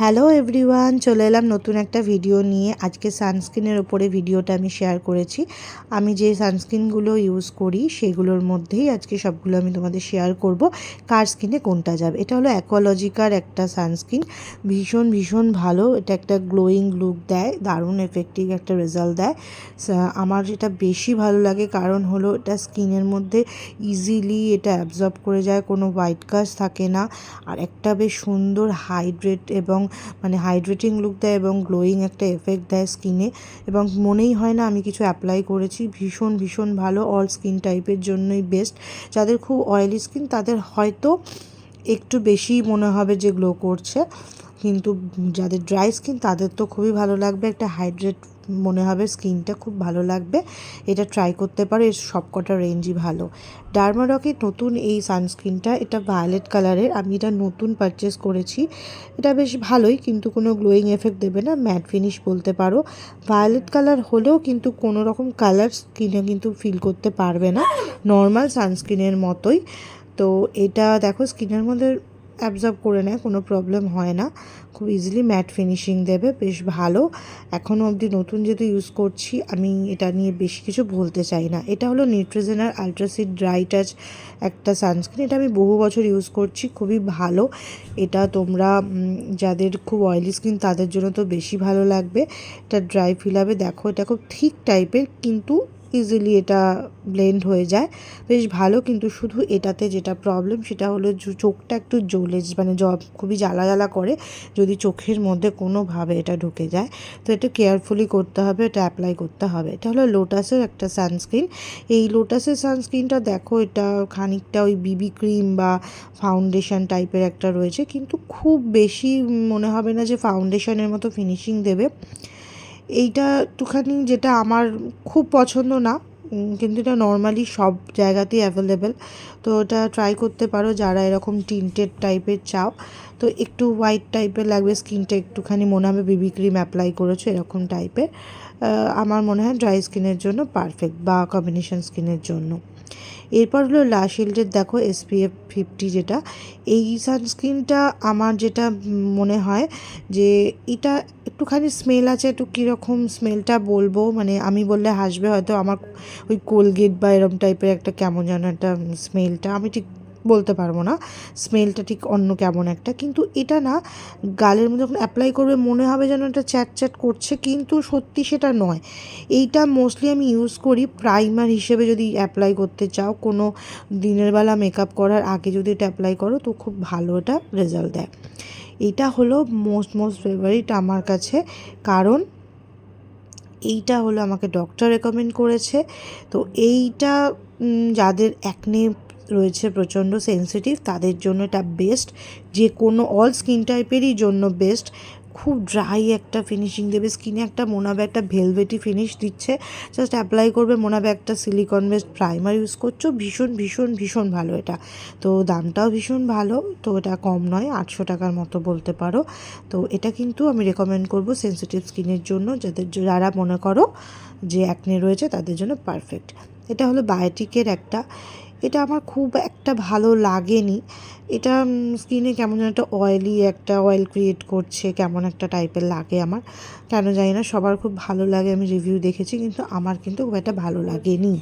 Hello everyone, চলে এলাম নতুন একটা ভিডিও নিয়ে। আজকে সানস্ক্রিনের ওপরে ভিডিওটা আমি শেয়ার করেছি। আমি যে সানস্ক্রিনগুলো ইউজ করি, সেগুলোর মধ্যেই আজকে সবগুলো আমি তোমাদের শেয়ার করব। কার স্কিনে কোনটা যাবে? এটা হলো অ্যাকোয়ালজিকার একটা সানস্ক্রিন ভীষণ ভীষণ ভালো। এটা একটা গ্লোয়িং লুক দেয়, দারুণ এফেক্টিভ একটা রেজাল্ট দেয়। আমার এটা বেশি ভালো লাগে কারণ হলো এটা স্কিনের মধ্যে ইজিলি এটা অ্যাবজর্ব করে যায়, কোনো হোয়াইট কাস্ট থাকে না। আর একটা বেশ সুন্দর হাইড্রেট এবং মানে হাইড্রেটিং লুক দেয় এবং গ্লোয়িং একটা এফেক্ট দেয় স্কিনে এবং মনেই হয় না আমি কিছু অ্যাপ্লাই করেছি, ভীষণ ভীষণ ভালো অল স্কিন টাইপের জন্যই বেস্ট যাদের খুব অয়েলি স্কিন তাদের হয়তো একটু বেশি মনে হবে যে গ্লো করছে। কিন্তু যাদের ড্রাই স্কিন তাদের তো খুবই ভালো লাগবে। একটা হাইড্রেট মনে হবে স্কিনটা খুব ভালো লাগবে। এটা ট্রাই করতে পারো, এর সবকটা রেঞ্জই ভালো। ডার্মারকের নতুন এই সানস্ক্রিনটা এটা ভায়োলেট কালারের আমি এটা নতুন পারচেস করেছি। এটা বেশ ভালোই, কিন্তু কোনো গ্লোয়িং এফেক্ট দেবে না। ম্যাট ফিনিশ বলতে পারো। ভায়োলেট কালার হলেও কিন্তু কোনো রকম কালার স্কিনে কিন্তু ফিল করতে পারবে না। নর্মাল সানস্ক্রিনের মতোই। তো এটা দেখো স্কিনের মধ্যে অ্যাবজর্ব করে নেয়, কোনো প্রবলেম হয় না। খুব ইজিলি ম্যাট ফিনিশিং দেবে, বেশ ভালো। এখনও অবধি নতুন যেহেতু ইউজ করছি, আমি এটা নিয়ে বেশি কিছু বলতে চাই না। এটা হলো নিউট্রিজেনার আলট্রাসিড ড্রাই টাচ একটা সানস্ক্রিন এটা আমি বহু বছর ইউজ করছি, খুবই ভালো। এটা তোমরা যাদের খুব অয়েলি স্কিন তাদের জন্য তো বেশি ভালো লাগবে। এটা ড্রাই ফিল ফিলাবে দেখো, এটা খুব ঠিক টাইপের কিন্তু ইজিলি এটা ব্লেন্ড হয়ে যায়। বেশ ভালো কিন্তু শুধু এটাতে যেটা প্রবলেম সেটা হলো চোখটা একটু জ্বলে মানে জব, খুবই জ্বালা জ্বালা করে যদি চোখের মধ্যে কোনোভাবে এটা ঢুকে যায়। তো এটা কেয়ারফুলি করতে হবে, এটা অ্যাপ্লাই করতে হবে। এটা হলো লোটাসের একটা সানস্ক্রিন এই লোটাসের সানস্ক্রিনটা দেখো, এটা খানিকটা ওই বিবি ক্রিম বা ফাউন্ডেশন টাইপের একটা রয়েছে। কিন্তু খুব বেশি মনে হবে না যে ফাউন্ডেশনের মতো ফিনিশিং দেবে। এইটা একটুখানি যেটা আমার খুব পছন্দ না কিন্তু এটা নর্মালি সব জায়গাতেই অ্যাভেলেবেল তো ওটা ট্রাই করতে পারো যারা এরকম টিন্টেড টাইপের চাও। তো একটু হোয়াইট টাইপের লাগবে স্কিনটা একটুখানি মনে হবে বিবি ক্রিম অ্যাপ্লাই করেছ এরকম টাইপের আমার মনে হয় ড্রাই স্কিনের জন্য পারফেক্ট বা কম্বিনেশন স্কিনের জন্য। এরপর হলো লাশিল্ডের দেখো এসপিএফ ফিফটি যেটা, এই সানস্ক্রিনটা আমার যেটা মনে হয় যে এটা একটুখানি স্মেল আছে, একটু কীরকম স্মেলটা বলব? মানে আমি বললে হাসবে হয়তো আমার ওই কোলগেট বা এরম টাইপের একটা কেমন যেন একটা স্মেলটা আমি ঠিক বলতে পারব না। স্মেলটা ঠিক অন্য কেমন একটা। কিন্তু এটা না, গালের মধ্যে যখন অ্যাপ্লাই করবে, মনে হবে যেন এটা চ্যাট চ্যাট করছে, কিন্তু সত্যি সেটা নয়। এইটা মোস্টলি আমি ইউজ করি প্রাইমার হিসেবে যদি অ্যাপ্লাই করতে চাও। কোনো দিনের বেলা মেকআপ করার আগে যদি এটা অ্যাপ্লাই করো, তো খুব ভালো এটা রেজাল্ট দেয়। এটা হলো মোস্ট মোস্ট ফেভারিট আমার কাছে। কারণ এইটা হলো আমাকে ডক্টর রেকমেন্ড করেছে। তো এইটা যাদের অ্যাকনে রয়েছে প্রচণ্ড সেন্সিটিভ তাদের জন্য এটা বেস্ট যে কোনো অল স্কিন টাইপেরই জন্য বেস্ট খুব ড্রাই একটা ফিনিশিং দেবে স্কিনে একটা মোনাবে একটা ভেলভেটি ফিনিশ দিচ্ছে। জাস্ট অ্যাপ্লাই করবে, মোনাবে একটা সিলিকন বেস্ট প্রাইমার ইউজ করছ। ভীষণ ভীষণ ভীষণ ভালো এটা। তো দামটাও ভীষণ ভালো, তো এটা কম নয়, আটশো টাকার মতো বলতে পারো। তো এটা কিন্তু আমি রেকমেন্ড করব সেন্সিটিভ স্কিনের জন্য, যাদের যারা মনে করো যে অ্যাকনে রয়েছে, তাদের জন্য পারফেক্ট এটা হলো বায়োটিকের একটা। এটা আমার খুব একটা ভালো লাগেনি। এটা স্কিনে কেমন যেন একটা অয়েলি একটা অয়েল ক্রিয়েট করছে, কেমন একটা টাইপের লাগে আমার। কেন জানি না, সবার খুব ভালো লাগে, আমি রিভিউ দেখেছি, কিন্তু আমার কিন্তু খুব একটা ভালো লাগেনি।